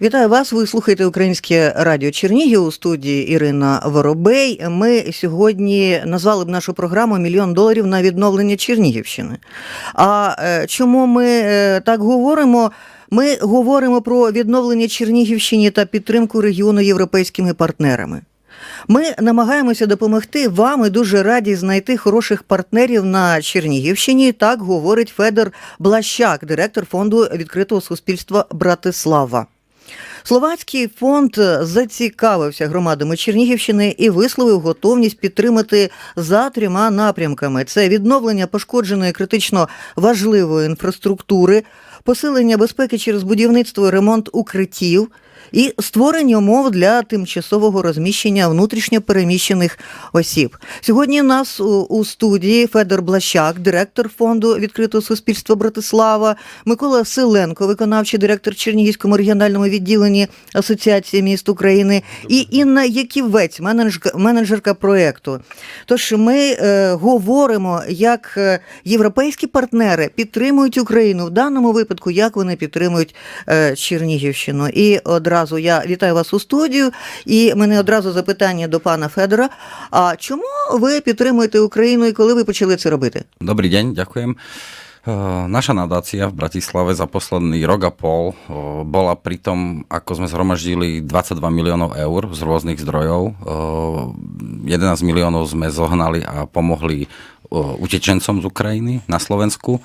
Вітаю вас. Ви слухаєте Українське радіо Чернігів у студії Ірина Воробей. Ми сьогодні назвали б нашу програму Мільйон доларів на відновлення Чернігівщини. А е, чому ми е, так говоримо? Ми говоримо про відновлення Чернігівщини та підтримку регіону європейськими партнерами. Ми намагаємося допомогти вам і дуже раді знайти хороших партнерів на Чернігівщині. Так говорить Федор Блащак, директор фонду відкритого суспільства Братислава. Словацький фонд зацікавився громадами Чернігівщини і висловив готовність підтримати за трьома напрямками: це відновлення пошкодженої критично важливої інфраструктури, посилення безпеки через будівництво і ремонт укриттів. І створення умов для тимчасового розміщення внутрішньо переміщених осіб. Сьогодні у нас у, студії Федор Блащак, директор фонду відкритого суспільства Братислава, Микола Селенко, виконавчий директор Чернігівському регіональному відділенні Асоціації міст України, і Інна Яківець, менеджерка, менеджерка проєкту. Тож ми е, говоримо, як е, європейські партнери підтримують Україну в даному випадку, як вони підтримують е, Чернігівщину. І одразу я вітаю вас у студію. І мене одразу запитання до пана Федора. А чому ви підтримуєте Україну і коли ви почали це робити? Eh, Naša nadácia v Bratislave za posledný rok a pol eh, bola pri tom, ako sme zhromaždili 22 miliónov eur z rôznych zdrojov. Eh, 11 miliónov sme zohnali a pomohli utečencom z Ukrajiny na Slovensku.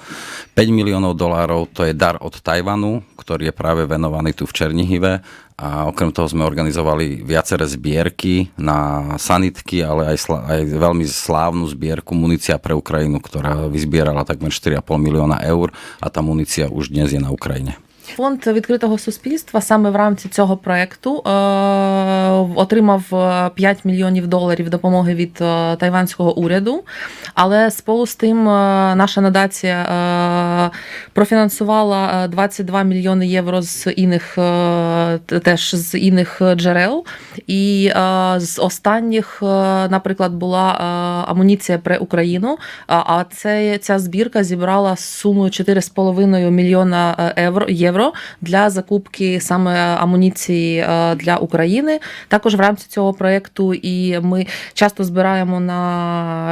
5 miliónov dolárov to je dar od Tajvanu, ktorý je práve venovaný tu v Černihive a okrem toho sme organizovali viaceré zbierky na sanitky, ale aj, sla- aj veľmi slávnu zbierku munícia pre Ukrajinu, ktorá vyzbierala takmer 4,5 milióna eur a tá munícia už dnes je na Ukrajine. Фонд відкритого суспільства саме в рамці цього проекту е, отримав е, 5 мільйонів доларів допомоги від е, тайванського уряду. Але сполу з тим е, наша надація е, профінансувала е, 22 мільйони євро з інших е, теж з інших джерел. І е, з останніх, е, наприклад, була е, амуніція про Україну. А це ця збірка зібрала суму 4,5 мільйона е, євро євро для закупки саме амуніції е, для України. Також в рамці цього проекту і ми часто збираємо на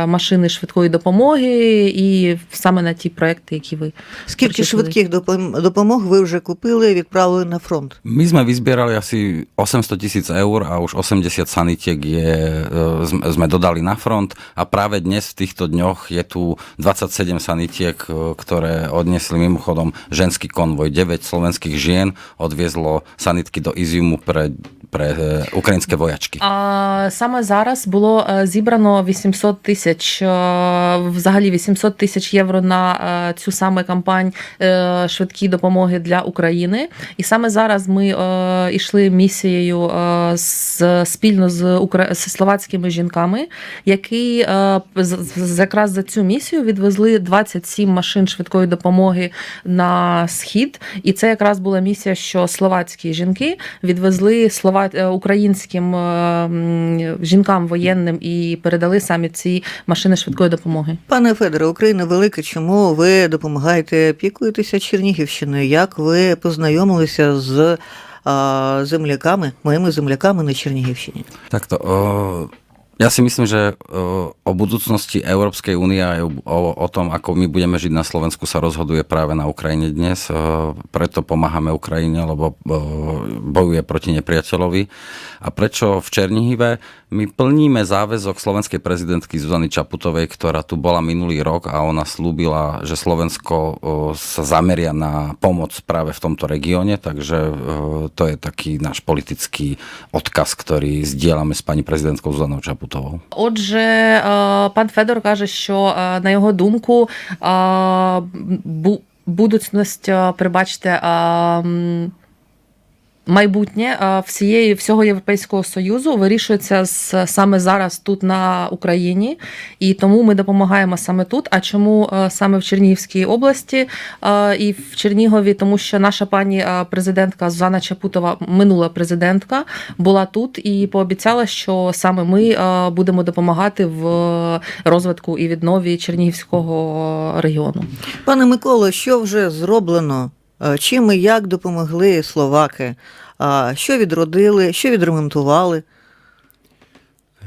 машини швидкої допомоги, і саме на ті проекти, які ви Скільки Прочитали. швидких допом- допомог ви вже купили і відправили на фронт? My sme vyzbierali asi 800 tisíc eur a už 80 sanitiek je, e, sme- sme dodali na front a práve dnes v týchto dňoch je tu 27 sanitiek, e, ktoré odniesli mimochodom ženský konvoj. 9 slovenských žien odviezlo sanitky do Iziumu pre, pre e, ukrajinské vojačky. А саме зараз було е, зібрано 800 тисяч, е, взагалі 800 тисяч євро на е, цю саме кампань е, швидкі допомоги для України. І саме зараз ми е, йшли місією е, з, спільно з, укра... словацькими жінками, які е, якраз за цю місію відвезли 27 машин швидкої допомоги на схід. І це якраз була місія, що словацькі жінки відвезли слова... е, українським е, жінкам воєнним і передали самі ці машини швидкої допомоги. Пане Федоре, Україна велика. Чому ви допомагаєте пікуєтеся Чернігівщиною? Як ви познайомилися з земляками, моїми земляками на Чернігівщині? Takto. Uh, ja si myslím, že uh, o budúcnosti Európskej únie a o, o tom, ako my budeme žiť na Slovensku, sa rozhoduje práve na Ukrajine dnes. Uh, preto pomáhame Ukrajine, lebo uh, bojuje proti nepriateľovi. A prečo v Černihive? My plníme záväzok slovenskej prezidentky Zuzany Čaputovej, ktorá tu bola minulý rok a ona slúbila, že Slovensko uh, sa zameria na pomoc práve v tomto regióne, takže uh, to je taký náš politický odkaz, ktorý zdieľame s pani prezidentkou Zuzanou Čaputovou. Отже, е, пан Федор каже, що е, на його думку е, бу- Майбутнє е, всієї всього Європейського союзу вирішується саме зараз тут на Україні, і тому ми допомагаємо саме тут. А чому е, саме в Чернігівській області е, і в Чернігові? Тому що наша пані президентка Зузана Чапутова, минула президентка, була тут і пообіцяла, що саме ми будемо допомагати в розвитку і віднові Чернігівського регіону. Пане Миколо, що вже зроблено Чим і як допомогли словаки? Що відродили, що відремонтували?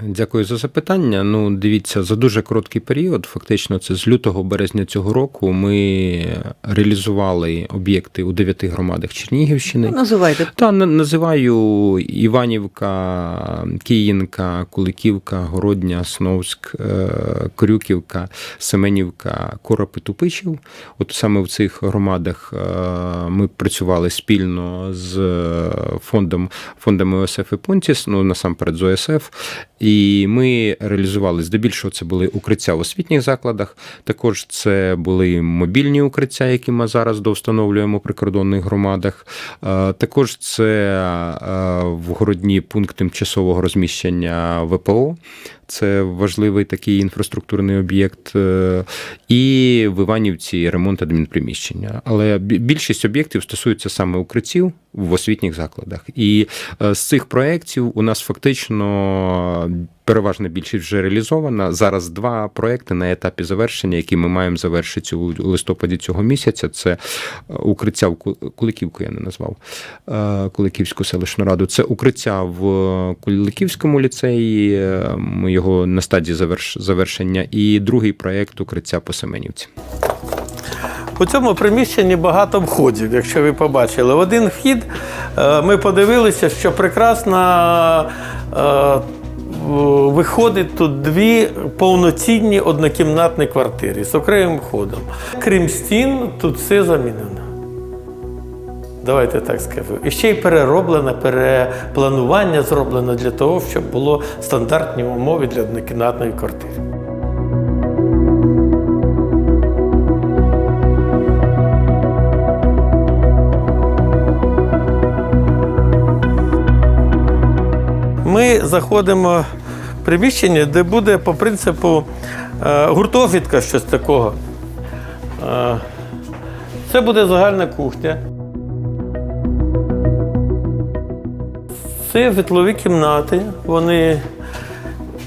Дякую за запитання. Ну, дивіться, за дуже короткий період, фактично, це з лютого березня цього року, ми реалізували об'єкти у дев'яти громадах Чернігівщини. Ну, називайте. Та на- називаю Іванівка, Київка, Куликівка, Городня, Сновськ, е, Крюківка, Семенівка, Коропи, Тупичів. От саме в цих громадах е, ми працювали спільно з е, фондом фондами ОСФ і Понтіс, ну насамперед з ОСФ. І ми реалізували здебільшого це були укриття в освітніх закладах. Також це були мобільні укриття, які ми зараз довстановлюємо в прикордонних громадах. Е, Також це е, в городні пункт тимчасового розміщення ВПО. Це важливий такий інфраструктурний об'єкт. Е, І в Іванівці ремонт адмінприміщення. Але більшість об'єктів стосуються саме укриттів в освітніх закладах. І е, з цих проєктів у нас фактично переважна більшість вже реалізована. Зараз два проекти на етапі завершення, які ми маємо завершити у листопаді цього місяця. Це е, укриття в Куликівку, я не назвав е, Куликівську селищну раду. Це укриття в Куликівському ліцеї. е, Ми його на стадії завершення. І другий проект укриття по Семенівці. У цьому приміщенні багато входів, якщо ви побачили. В один вхід е, ми подивилися, що прекрасно е, в- виходить тут дві повноцінні однокімнатні квартири з окремим входом. Крім стін, тут все замінено. Давайте так скажу. І ще й перероблено, перепланування зроблено для того, щоб було стандартні умови для однокімнатної квартири. Ми заходимо в приміщення, де буде по принципу е, гуртожитка щось такого. Е, Це буде загальна кухня. Це житлові кімнати, вони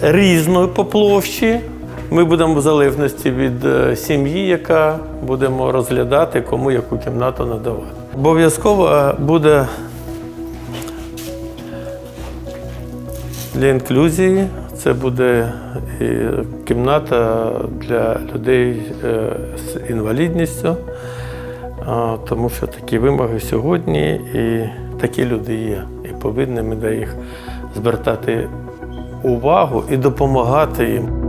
різно по площі. Ми будемо в залежності від е, сім'ї, яка будемо розглядати, кому яку кімнату надавати. Обов'язково буде для інклюзії. Це буде кімната для людей е, з інвалідністю, тому що такі вимоги сьогодні і такі люди є. І повинні ми до їх звертати увагу і допомагати їм.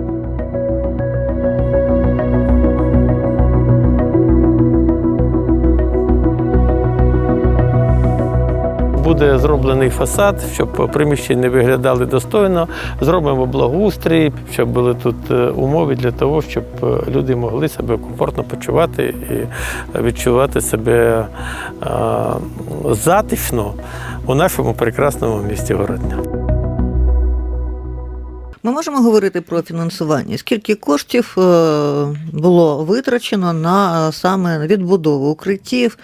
Буде зроблений фасад, щоб приміщення виглядали достойно. Зробимо благоустрій, щоб були тут е, умови для того, щоб е, люди могли себе комфортно почувати і відчувати себе е, затишно у нашому прекрасному місті Городня. Ми можемо говорити про фінансування. Скільки коштів було витрачено на саме відбудову укриттів,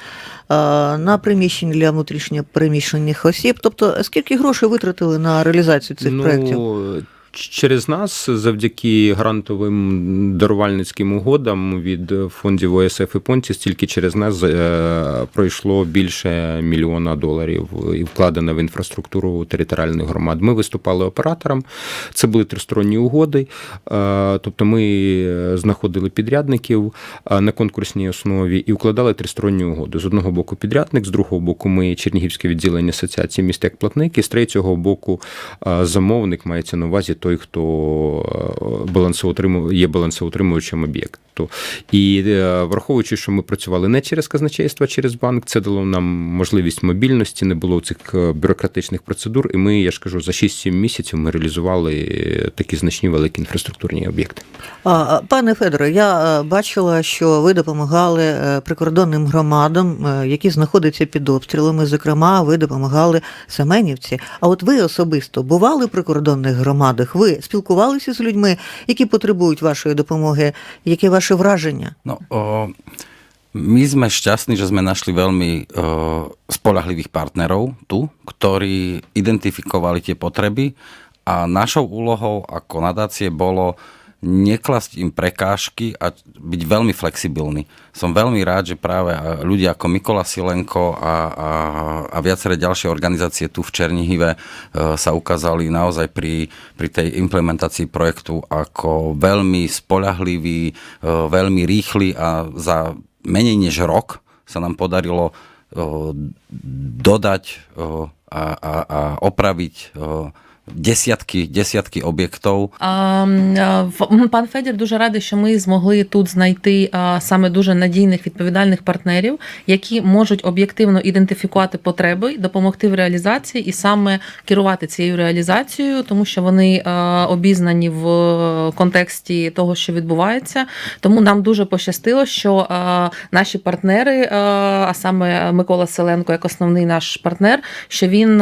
на приміщення для внутрішньо переміщених осіб? Тобто, скільки грошей витратили на реалізацію цих проєктів? Через нас, завдяки грантовим дарувальницьким угодам від фондів ОСФ і Понтіс, тільки через нас е, пройшло більше мільйона доларів і вкладено в інфраструктуру територіальних громад. Ми виступали оператором. Це були тристоронні угоди. Е, Тобто ми знаходили підрядників е, на конкурсній основі і укладали тристоронні угоди. З одного боку підрядник, з другого боку, ми Чернігівське відділення асоціації міст як платник, і з третього боку замовник мається на увазі той, хто е, балансоутримує, є балансоутримувачем об'єкту. І е, враховуючи, що ми працювали не через казначейство, а через банк, це дало нам можливість мобільності, не було цих е, бюрократичних процедур. І ми, я ж кажу, за 6-7 місяців ми реалізували такі значні великі інфраструктурні об'єкти. Пане Федоре, я бачила, що ви допомагали прикордонним громадам, які знаходяться під обстрілами. Зокрема, ви допомагали Семенівці. А от ви особисто бували в прикордонних громадах? Ви спілкувалися з людьми, які потребують вашої допомоги? Яке ваше враження? No, o, my sme šťastní, že sme našli veľmi o, spolahlivých partnerov tu, ktorí identifikovali tie potreby a našou úlohou ako nadácie bolo neklasť im prekážky a byť veľmi flexibilný. Som veľmi rád, že práve ľudia ako Mikola Silenko a, a, a viaceré ďalšie organizácie tu v Černihive e, sa ukázali naozaj pri, pri tej implementácii projektu ako veľmi spolahliví, e, veľmi rýchli a za menej než rok sa nám podarilo e, dodať a, a, a opraviť e, desiatky, desiatky objektov. А, м, а, в- Пан Федір дуже радий, що ми змогли тут знайти саме дуже надійних відповідальних партнерів, які можуть об'єктивно ідентифікувати потреби, допомогти в реалізації і саме керувати цією реалізацією, тому що вони обізнані в контексті того, що відбувається. Тому нам дуже пощастило, що наші партнери, а саме Микола Селенко, як основний наш партнер, що він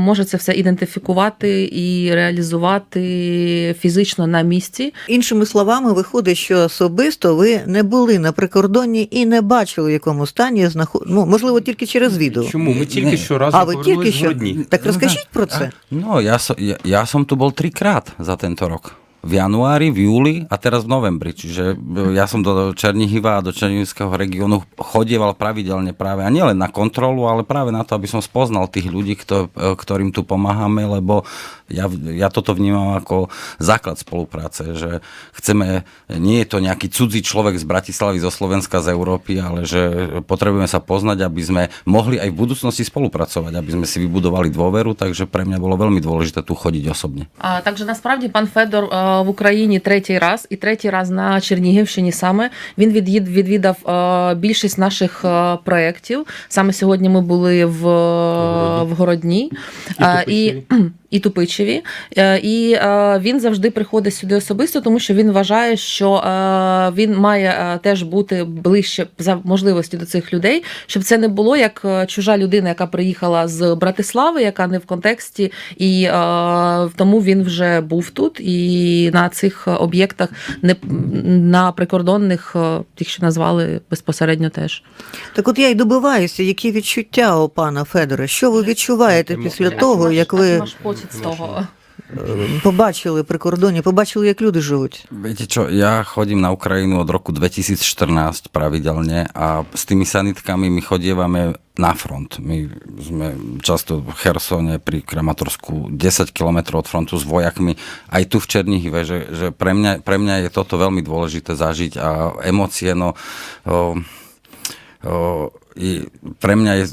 може це все ідентифікувати і реалізувати фізично на місці. Іншими словами, виходить, що особисто ви не були на прикордонні і не бачили, в якому стані знаход... ну, можливо, тільки через відео. Чому? Ми тільки не. що разом А ви тільки що? Городні. Так розкажіть про це. Ну я я, я сам som був bol за tento rok. v januári, v júli a teraz v novembri. Čiže e, ja som do Černihiva a do Černihivského regiónu chodieval pravidelne práve a nielen na kontrolu, ale práve na to, aby som spoznal tých ľudí, e, ktorým tu pomáhame, lebo ja, ja toto vnímam ako základ spolupráce, že chceme, nie je to nejaký cudzí človek z Bratislavy, zo Slovenska, z Európy, ale že potrebujeme sa poznať, aby sme mohli aj v budúcnosti spolupracovať, aby sme si vybudovali dôveru, takže pre mňa bolo veľmi dôležité tu chodiť osobne. A, takže naspravde pán Fedor e, в Україні третій раз, і третій раз на Чернігівщині саме він відвідав е, більшість наших е, проєктів. Саме сьогодні ми були в, в Городні Е, і, і Тупичеві. Е, І е, він завжди приходить сюди особисто, тому що він вважає, що е, він має е, теж бути ближче за можливості до цих людей, щоб це не було як е, чужа людина, яка приїхала з Братислави, яка не в контексті, і е, тому він вже був тут і на цих об'єктах, не на прикордонних, тих, їх що назвали безпосередньо теж. Так от я й добиваюся, які відчуття у пана Федора. Що ви відчуваєте після того, як ви з того. е, побачили прикордонні, побачили, як люди живуть? Viete čo, ja chodím na Ukrajinu od roku 2014 pravidelne a s tými sanitkami my chodievame na front. My sme často v Chersone pri Kramatorsku 10 km od frontu s vojakmi, aj tu v Černihive, že, že pre, mňa, pre mňa je toto veľmi dôležité zažiť a emócie, no... O, o, i pre mňa je,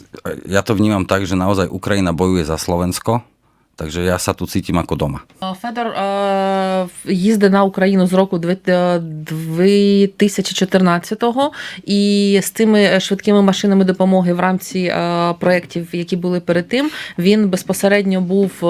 ja to vnímam tak, že naozaj Ukrajina bojuje za Slovensko, takže ja sa tu cítim ako doma. Федор е, їздить на Україну з року дві- е, 2014-го, і з цими швидкими машинами допомоги в рамці е, проєктів, які були перед тим, він безпосередньо був е,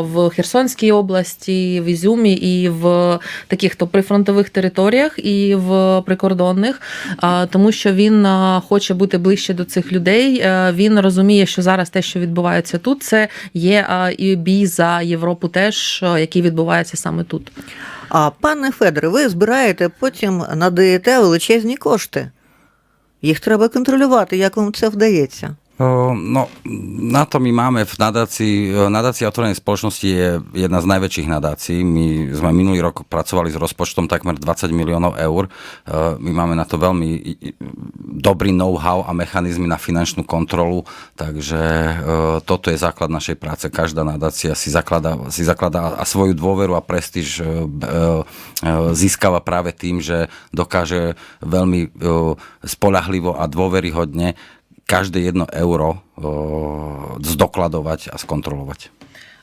в Херсонській області, в Ізюмі і в таких то прифронтових територіях, і в прикордонних, е, тому що він е, хоче бути ближче до цих людей. Е, Він розуміє, що зараз те, що відбувається тут, це є е, бій за Європу, теж е, який відбувається саме тут. А пане Федоре, ви збираєте, потім надаєте величезні кошти. Їх треба контролювати, як вам це вдається. No, na to my máme v nadácii, nadácia otvorenej spoločnosti je jedna z najväčších nadácií. My sme minulý rok pracovali s rozpočtom takmer 20 miliónov eur. My máme na to veľmi dobrý know-how a mechanizmy na finančnú kontrolu, takže toto je základ našej práce. Každá nadácia si zakladá, si zakladá a svoju dôveru a prestíž získava práve tým, že dokáže veľmi spolahlivo a dôveryhodne každé jedno euro o, zdokladovať a skontrolovať.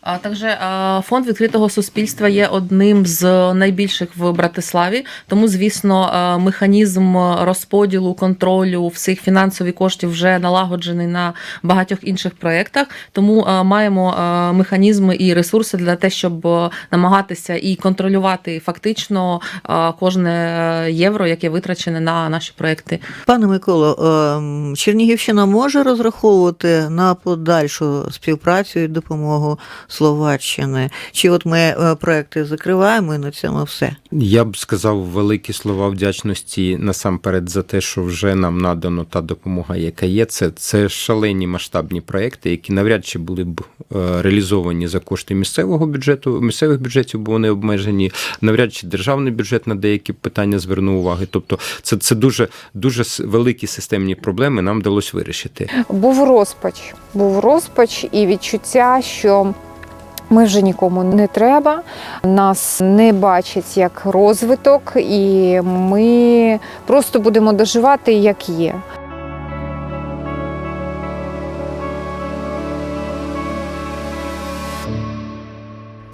А також е, фонд відкритого суспільства є одним з найбільших в Братиславі. Тому, звісно, е, механізм розподілу контролю всіх фінансових коштів вже налагоджений на багатьох інших проєктах. Тому е, маємо е, механізми і ресурси для те, щоб е, намагатися і контролювати фактично е, кожне євро, яке витрачене на наші проєкти. Пане Миколо, ем, Чернігівщина може розраховувати на подальшу співпрацю і допомогу Словаччини? Чи от ми е, проекти закриваємо і на цьому все? Я б сказав великі слова вдячності насамперед за те, що вже нам надано та допомога, яка є. Це, це шалені масштабні проекти, які навряд чи були б е, реалізовані за кошти місцевого бюджету, місцевих бюджетів, бо вони обмежені. Навряд чи державний бюджет на деякі питання звернув уваги. Тобто, це, це дуже дуже с- великі системні проблеми. Нам вдалося вирішити. був розпач. Був розпач і відчуття, що ми вже нікому не треба, нас не бачать як розвиток, і ми просто будемо доживати як є.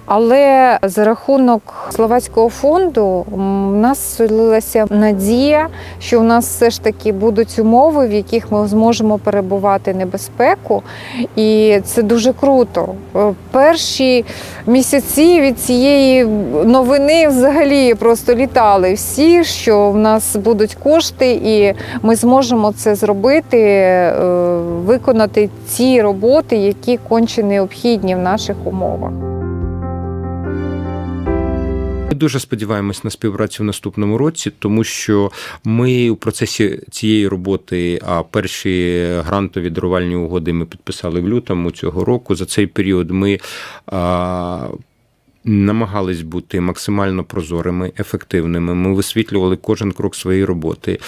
Але за рахунок словацького фонду в нас селилася надія, що у нас все ж таки будуть умови, в яких ми зможемо перебувати небезпеку, і це дуже круто. Е, Перші місяці від цієї новини взагалі просто літали всі, що в нас будуть кошти, і ми зможемо це зробити, е, виконати ці роботи, які конче необхідні в наших умовах. Ми дуже сподіваємось на співпрацю в наступному році, тому що ми у процесі цієї роботи, а перші грантові дарувальні угоди ми підписали в лютому цього року. За цей період ми а, намагались бути максимально прозорими, ефективними. Ми висвітлювали кожен крок своєї роботи.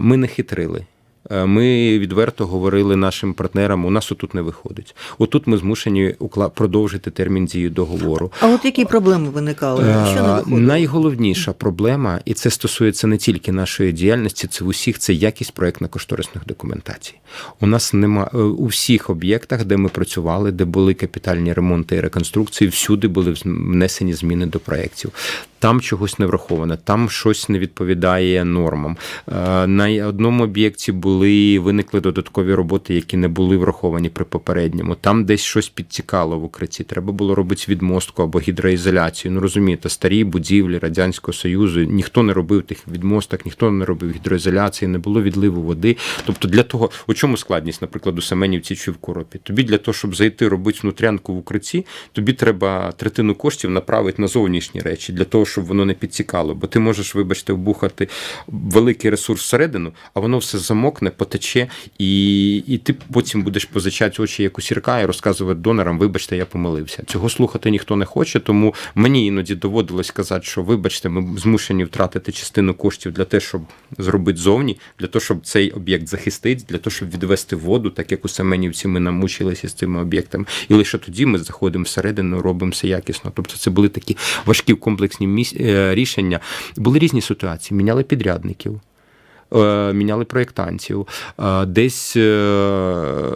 Ми не хитрили. Е, Ми відверто говорили нашим партнерам, у нас отут не виходить. Отут ми змушені продовжити термін дії договору. А от які проблеми виникали? Що не Е, виходило? Найголовніша проблема, і це стосується не тільки нашої діяльності, це в усіх це якість проєктно-кошторисних документацій. У нас нема е, у всіх об'єктах, де ми працювали, де були капітальні ремонти і реконструкції, всюди були внесені зміни до проєктів. Там чогось не враховано, там щось не відповідає нормам. Е, На одному об'єкті були виникли додаткові роботи, які не були враховані при попередньому. Там десь щось підтікало в укритті. Треба було робити відмостку або гідроізоляцію. Ну розумієте, старі будівлі радянського союзу ніхто не робив тих відмосток, ніхто не робив гідроізоляції, не було відливу води. Тобто, для того, у чому складність, наприклад, у Семенівці чи в Коропі? Тобі для того, щоб зайти робити внутрянку в укритті, тобі треба третину коштів направити на зовнішні речі для того, щоб воно не підтікало. Бо ти можеш, вибачте, вбухати великий ресурс всередину, а воно все замокне, потече, і, і ти потім будеш позичати очі як у сірка і розказувати донорам, вибачте, я помилився. Цього слухати ніхто не хоче, тому мені іноді доводилось казати, що вибачте, ми змушені втратити частину коштів для того, щоб зробити зовні, для того, щоб цей об'єкт захистити, для того, щоб відвести воду, так як у Семенівці ми намучилися з цими об'єктами. І лише тоді ми заходимо всередину, робимо все якісно. Тобто це були такі важкі комплексні міс... е, рішення. Були різні ситуації, міняли підрядників. е, Міняли проєктантів, е, десь е,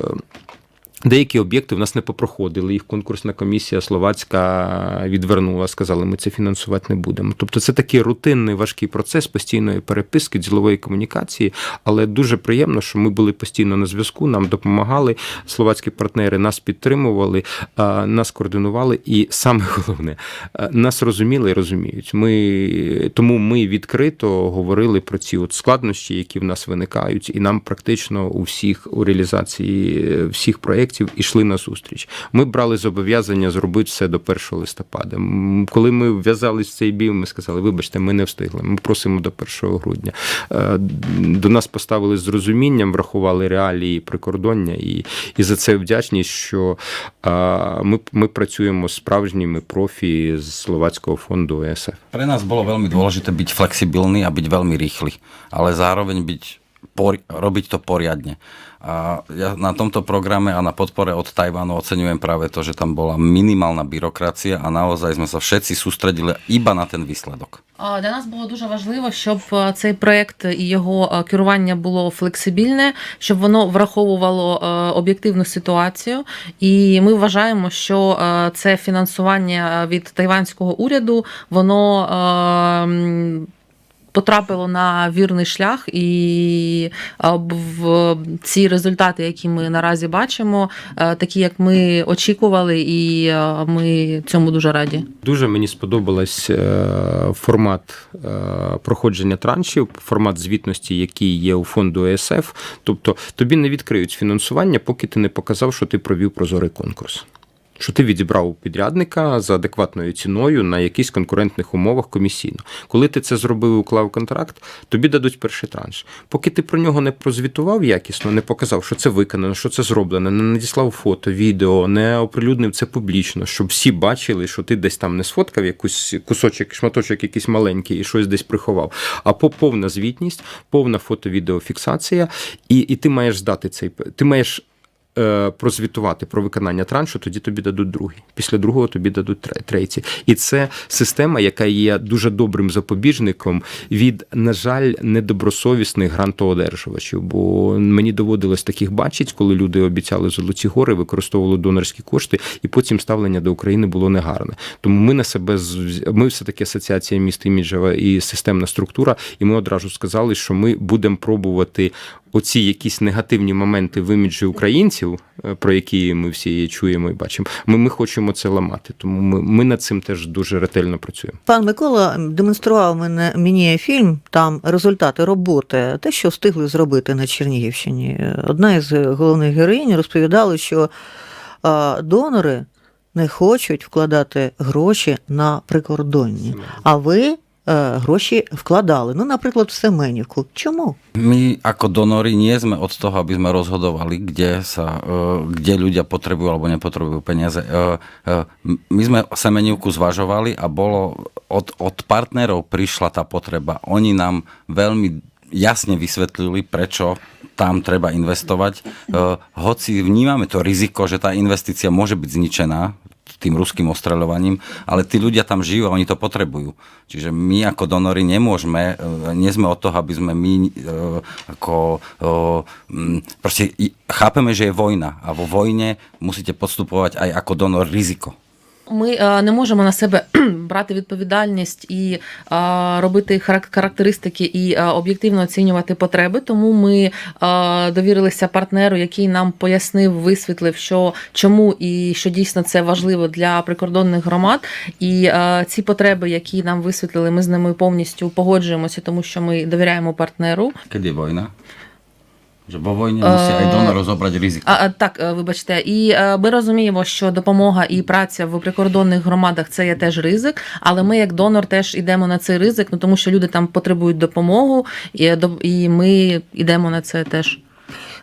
Деякі об'єкти в нас не попроходили. Їх конкурсна комісія словацька відвернула, сказали, ми це фінансувати не будемо. Тобто це такий рутинний важкий процес постійної переписки, ділової комунікації, але дуже приємно, що ми були постійно на зв'язку, нам допомагали. Словацькі партнери нас підтримували, нас координували, і саме головне, нас розуміли і розуміють. Ми тому ми відкрито говорили про ці от складнощі, які в нас виникають, і нам практично у всіх у реалізації всіх проєктів ішли на зустріч. Ми брали зобов'язання зробити все до 1 листопада. Коли ми вв'язались в цей бій, ми сказали, вибачте, ми не встигли. Ми просимо до 1 грудня. Е, До нас поставили з розумінням, врахували реалії прикордоння, і, і за це вдячність, що е, ми, ми працюємо з справжніми профі з словацького фонду ЕСФ. Pre nás bolo veľmi dôležité byť flexibilný a byť veľmi rýchly, ale zároveň byť, pori- robiť to poriadne. A ja na tomto programe a na podpore od Tajvanu oceňujem práve to, že tam bola minimálna byrokracia a naozaj sme sa všetci sústredili iba na ten výsledok. Для нас було дуже важливо, щоб цей проект і його керування було флексибільне, щоб воно враховувало об'єктивну ситуацію. І ми вважаємо, що це фінансування від тайванського уряду, воно потрапило на вірний шлях, і в ці результати, які ми наразі бачимо, е, такі як ми очікували, і е, ми цьому дуже раді. Дуже мені сподобалась е, формат проходження траншів, формат звітності, який є у фонду ЕСФ. Тобто тобі не відкриють фінансування, поки ти не показав, що ти провів прозорий конкурс. Що ти відібрав у підрядника за адекватною ціною на якихось конкурентних умовах комісійно. Коли ти це зробив і уклав контракт, тобі дадуть перший транш. Поки ти про нього не прозвітував якісно, не показав, що це виконано, що це зроблено, не надіслав фото, відео, не оприлюднив це публічно, щоб всі бачили, що ти десь там не сфоткав якийсь кусочок, шматочок якийсь маленький і щось десь приховав. А по повна звітність, повна фото-відеофіксація, і, і ти маєш здати цей ти маєш прозвітувати про виконання траншу, тоді тобі дадуть другий. Після другого тобі дадуть тре- третій. І це система, яка є дуже добрим запобіжником від, на жаль, недобросовісних грантоодержувачів. Бо мені доводилось таких бачити, коли люди обіцяли золоті гори, використовували донорські кошти, і потім ставлення до України було негарне. Тому ми на себе ми все таки асоціація міст іміджева і системна структура, і ми одразу сказали, що ми будемо пробувати оці якісь негативні моменти в іміджі українців, е, про які ми всі чуємо і бачимо. Ми, ми хочемо це ламати. Тому ми, ми над цим теж дуже ретельно працюємо. Пан Микола демонстрував мене мені фільм, там результати роботи, те, що встигли зробити на Чернігівщині. Одна із головних героїнь розповідала, що а, донори не хочуть вкладати гроші на прикордонні, а ви гроші вкладали. Ну, наприклад, в Семенівку. Чому? My ako donory nie sme od toho, aby sme rozhodovali, kde, sa, eh, kde ľudia potrebujú alebo nepotrebujú peniaze. Eh, eh, My sme semenivku zvažovali a bolo od, od partnerov prišla tá potreba. Oni nám veľmi jasne vysvetlili, prečo tam treba investovať. Eh, Hoci vnímame to riziko, že tá investícia môže byť zničená tým ruským ostreľovaním, ale tí ľudia tam žijú a oni to potrebujú. Čiže my ako donory nemôžeme, e, nie sme od toho, aby sme my e, ako e, proste chápeme, že je vojna a vo vojne musíte podstupovať aj ako donor riziko. Ми е, не можемо на себе брати відповідальність і е, робити харак- характеристики і е, об'єктивно оцінювати потреби. Тому ми довірилися партнеру, який нам пояснив, висвітлив, що чому і що дійсно це важливо для прикордонних громад. І ці потреби, які нам висвітлили, ми з ними повністю погоджуємося, тому що ми довіряємо партнеру. Keď je vojna? бо vo vojne musí aj donor rozobrať. А, так, е, вибачте, і е, ми розуміємо, що допомога і праця в прикордонних громадах це є теж ризик, але ми, як донор, теж йдемо на цей ризик, ну тому що люди там потребують допомогу, і, е, і ми йдемо на це теж.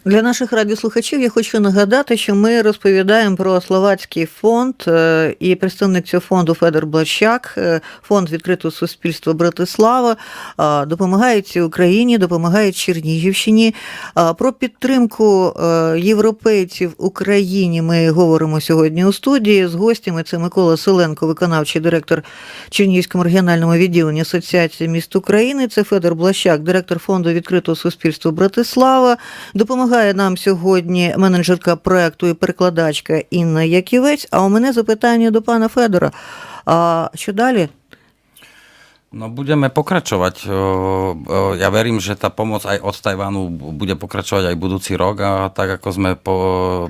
Для наших радіослухачів я хочу нагадати, що ми розповідаємо про словацький фонд е, і представник цього фонду Федор Блащак, е, фонд відкритого суспільства Братислава, допомагають Україні, допомагають Чернігівщині. Про підтримку е, європейців Україні ми говоримо сьогодні у студії з гостями. Це Микола Селенко, виконавчий директор Чернігівському регіональному відділенні Асоціації міст України. Це Федор Блащак, директор фонду відкритого суспільства Братислава. Допомагає нам сьогодні менеджерка проекту і перекладачка Інна Яківець. А у мене запитання до пана Федора. А що далі? No budeme pokračovať. Ja verím, že tá pomoc aj od Tajvanu bude pokračovať aj budúci rok a tak ako sme po,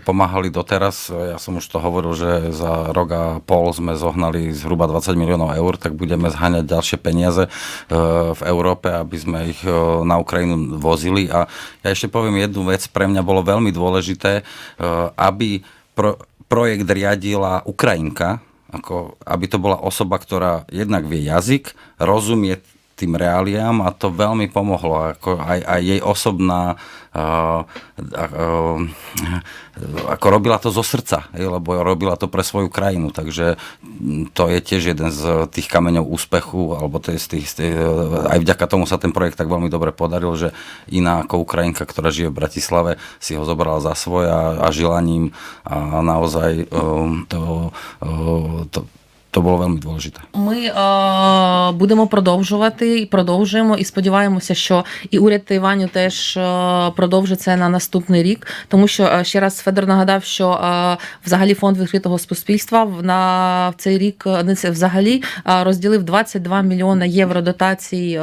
pomáhali doteraz, ja som už to hovoril, že za rok a pol sme zohnali zhruba 20 miliónov eur, tak budeme zháňať ďalšie peniaze v Európe, aby sme ich na Ukrajinu vozili. A ja ešte poviem jednu vec, pre mňa bolo veľmi dôležité, aby pro, projekt riadila Ukrajinka, ako, aby to bola osoba, ktorá jednak vie jazyk, rozumie tým reáliám a to veľmi pomohlo. Ako aj, aj jej osobná uh, uh, ako robila to zo srdca, hej, lebo robila to pre svoju krajinu, takže to je tiež jeden z tých kameňov úspechu, alebo to je z tých, z tých, aj vďaka tomu sa ten projekt tak veľmi dobre podaril, že iná ako Ukrajinka, ktorá žije v Bratislave, si ho zobrala za svoj a, a želaním a naozaj um, to, uh, to, to було veľmi dôležité. Ми е, будемо продовжувати і продовжуємо, і сподіваємося, що і уряд Тайваню теж е, продовжить це на наступний рік. Тому що е, ще раз Федор нагадав, що е, взагалі фонд відкритого суспільства на в цей рік е, не це взагалі е, розділив 22 мільйони євро дотацій е,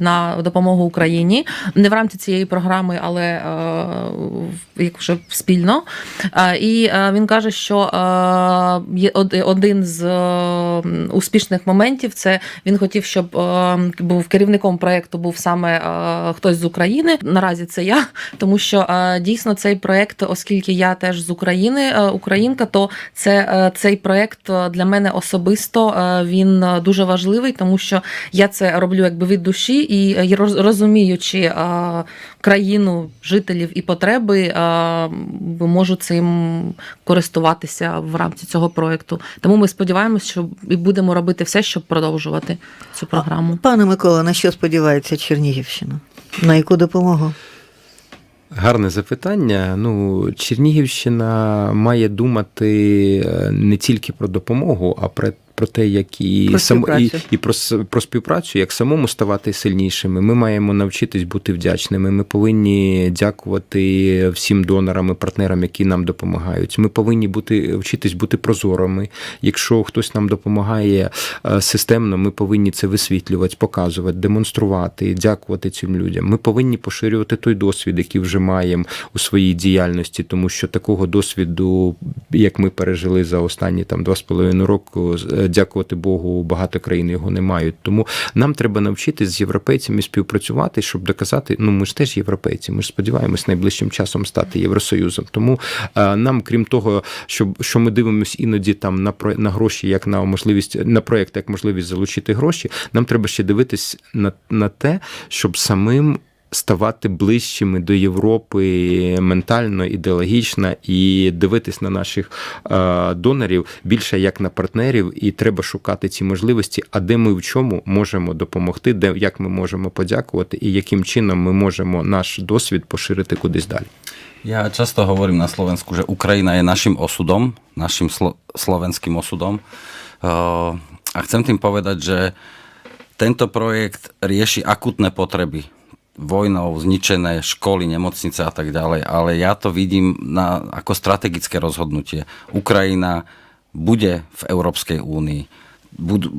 на допомогу Україні. Не в рамці цієї програми, але е, як вже спільно. Е, І е, він каже, що е, є од- один з е, успішних моментів це він хотів, щоб е, був керівником проєкту був саме е, хтось з України. Наразі це я, тому що е, дійсно цей проєкт, оскільки я теж з України, е, українка, то це е, цей проєкт е, для мене особисто е, він е, дуже важливий, тому що я це роблю якби від душі і е, розуміючи е, країну, жителів і потреби, е, можу цим користуватися в рамці цього проєкту. Тому ми сподіваємося, що і будемо робити все, щоб продовжувати цю програму. Пане Микола, на що сподівається Чернігівщина? На яку допомогу? Гарне запитання. Ну, Чернігівщина має думати е, не тільки про допомогу, а про. Те, як і Про сам і, і про, про співпрацю, як самому ставати сильнішими. Ми маємо навчитись бути вдячними. Ми повинні дякувати всім донорам і партнерам, які нам допомагають. Ми повинні бути вчитись бути прозорими. Якщо хтось нам допомагає е, системно, ми повинні це висвітлювати, показувати, демонструвати, дякувати цим людям. Ми повинні поширювати той досвід, який вже маємо у своїй діяльності, тому що такого досвіду, як ми пережили за останні там два з половиною року, з- е, дякувати Богу, багато країн його не мають. Тому нам треба навчитись з європейцями співпрацювати, щоб доказати, ну ми ж теж європейці. Ми ж сподіваємось найближчим часом стати Євросоюзом. Тому е, нам, крім того, що, що ми дивимося іноді там на на гроші, як на можливість на проєкт, як можливість залучити гроші, нам треба ще дивитись на, на те, щоб самим. Ставати ближчими до Європи ментально, ідеологічно і дивитись на наших е, донорів більше як на партнерів, і треба шукати ці можливості, а де ми в чому можемо допомогти, де як ми можемо подякувати, і яким чином ми можемо наш досвід поширити кудись далі. Ja často hovorím na Slovensku, že Ukrajina je našim osudom, našim slo- slovenským osudom. Uh, A chcem tým povedať, že tento projekt rieši akutné vojnou zničené školy, nemocnice a tak ďalej, ale ja to vidím na, ako strategické rozhodnutie. Ukrajina bude v Európskej únii. Bud,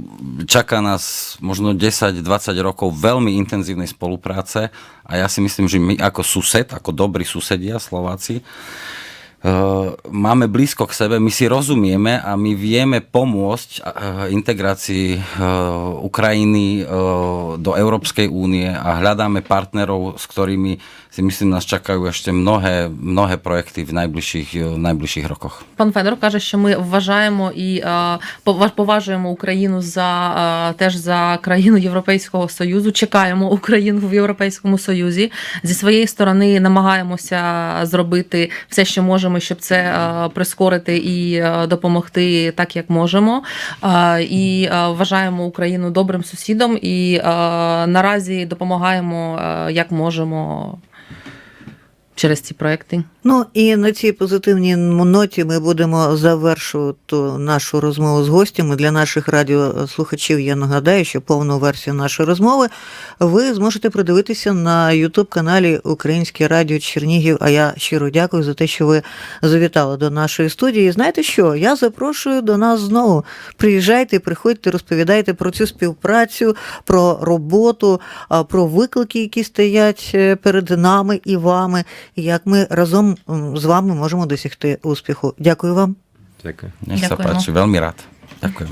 čaká nás možno 10-20 rokov veľmi intenzívnej spolupráce a ja si myslím, že my ako sused, ako dobrí susedia Slováci, Uh, máme blízko k sebe, my si rozumieme a my vieme pomôcť uh, integrácii uh, Ukrajiny do Európskej únie a hľadáme partnerov, s ktorými si myslím, nás čakajú ešte mnohé, mnohé projekty najbližších, uh, v najbližších rokoch. Пан Федоров каже, що ми вважаємо і поважуємо Україну за теж за країну Європейського Союзу. Чекаємо Україну в Європейському Союзі. Зі своєї сторони намагаємося зробити все, що можемо, щоб це прискорити і допомогти так, як можемо. І вважаємо Україну добрим сусідом і наразі допомагаємо як можемо через ці проекти. Ну і на цій позитивній ноті ми будемо завершувати нашу розмову з гостями. Для наших радіослухачів я нагадаю, що повну версію нашої розмови ви зможете продивитися на Ютуб-каналі Українське Радіо Чернігів. А я щиро дякую за те, що ви завітали до нашої студії. Знаєте що? Я запрошую до нас знову. Приїжджайте, приходьте, розповідайте про цю співпрацю, про роботу, про виклики, які стоять е, перед нами і вами, і як ми разом з вами можемо досягти успіху. Дякую вам. Дякую. Дякую. sa Ďakujeme. Дякую.